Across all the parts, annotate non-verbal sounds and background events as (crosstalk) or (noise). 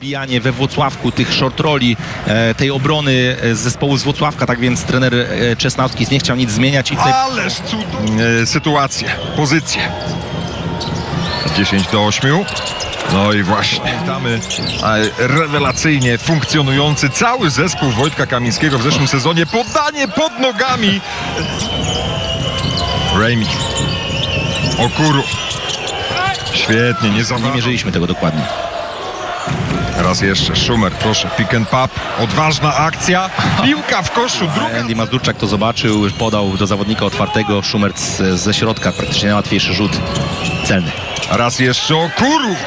Bijanie we Włocławku tych short roli, e, tej obrony e, z zespołu z Włocławka, tak więc trener e, Czesnawski nie chciał nic zmieniać i tutaj Ależ cudowne sytuacje, pozycje. 10 do 8. No i właśnie, witamy rewelacyjnie funkcjonujący cały zespół Wojtka Kamińskiego w zeszłym sezonie. Podanie pod nogami. Raimi. Okuru. Świetnie, nie nie mierzyliśmy tego dokładnie. Raz jeszcze, Schumer, proszę, pick and pop, odważna akcja, piłka w koszu, (laughs) druga. Andy Mazdurczak to zobaczył, podał do zawodnika otwartego, Szumerc e, ze środka, praktycznie najłatwiejszy rzut celny. Raz jeszcze Okuru. (laughs)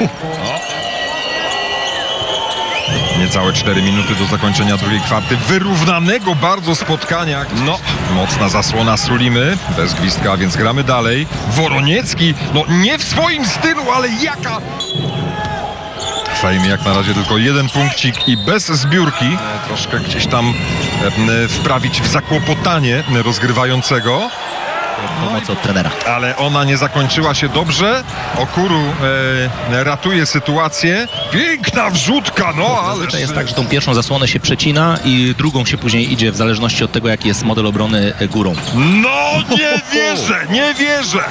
Niecałe 4 minuty do zakończenia drugiej kwarty. Wyrównanego bardzo spotkania. No, mocna zasłona Sulimy. Bez gwizdka, więc gramy dalej. Woroniecki, no nie w swoim stylu, ale jaka... Fejm jak na razie tylko jeden punkcik i bez zbiórki. Troszkę gdzieś tam e, wprawić w zakłopotanie rozgrywającego. Pomoc od trenera. Ale ona nie zakończyła się dobrze. Okuru e, ratuje sytuację. Piękna wrzutka, no ale. Zazwyczaj jest tak, że tą pierwszą zasłonę się przecina i drugą się później idzie w zależności od tego, jaki jest model obrony e, górą. No nie wierzę, nie wierzę.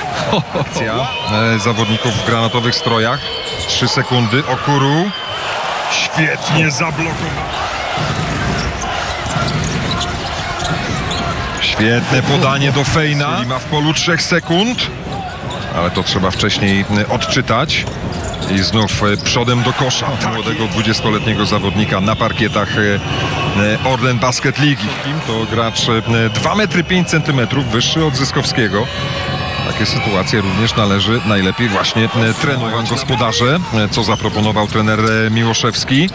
E, zawodników w granatowych strojach. Trzy sekundy. Okuru. Świetnie zablokowany. Świetne podanie do Fejna. Ma w polu trzech sekund. Ale to trzeba wcześniej e, odczytać. I znów e, przodem do kosza młodego 20-letniego zawodnika na parkietach e, Orlen Basket League. To gracz e, 2 metry 5 centymetrów wyższy od Zyskowskiego. Takie sytuacje również należy najlepiej właśnie e, trenować gospodarze, e, co zaproponował trener e, Miłoszewski.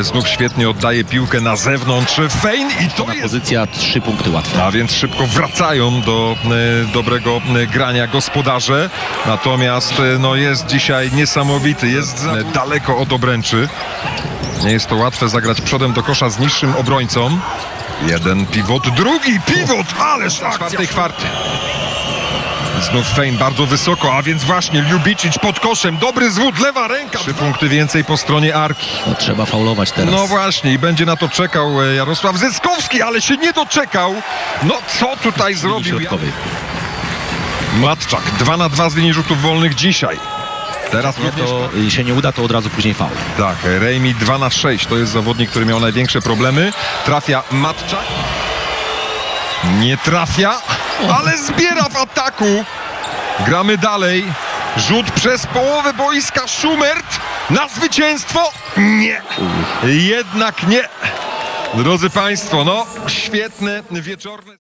Znów świetnie oddaje piłkę na zewnątrz. Fejn i to jest Pozycja trzy punkty łatwe. a więc szybko wracają do dobrego grania gospodarze. Natomiast no, jest dzisiaj niesamowity, jest daleko od obręczy. Nie jest to łatwe zagrać przodem do kosza z niższym obrońcą. Jeden pivot, drugi pivot, ależ czwartej kwarty. Znów Fejn bardzo wysoko, a więc właśnie Lubicic pod koszem, dobry zwód, lewa ręka. Trzy punkty więcej po stronie Arki. No, trzeba faulować teraz. No właśnie i będzie na to czekał e, Jarosław Zyskowski, ale się nie doczekał. No co tutaj zrobił? środkowej. Matczak, 2 na 2 z linii rzutów wolnych dzisiaj. Teraz Nie, to się nie uda, to od razu później faul. tak, Rejmi 2 na 6 to jest zawodnik, który miał największe problemy. Trafia Matczak. Nie trafia, ale zbiera w ataku. Gramy dalej. Rzut przez połowę boiska Schumert na zwycięstwo. Nie. Jednak nie. Drodzy Państwo, no świetne wieczorne.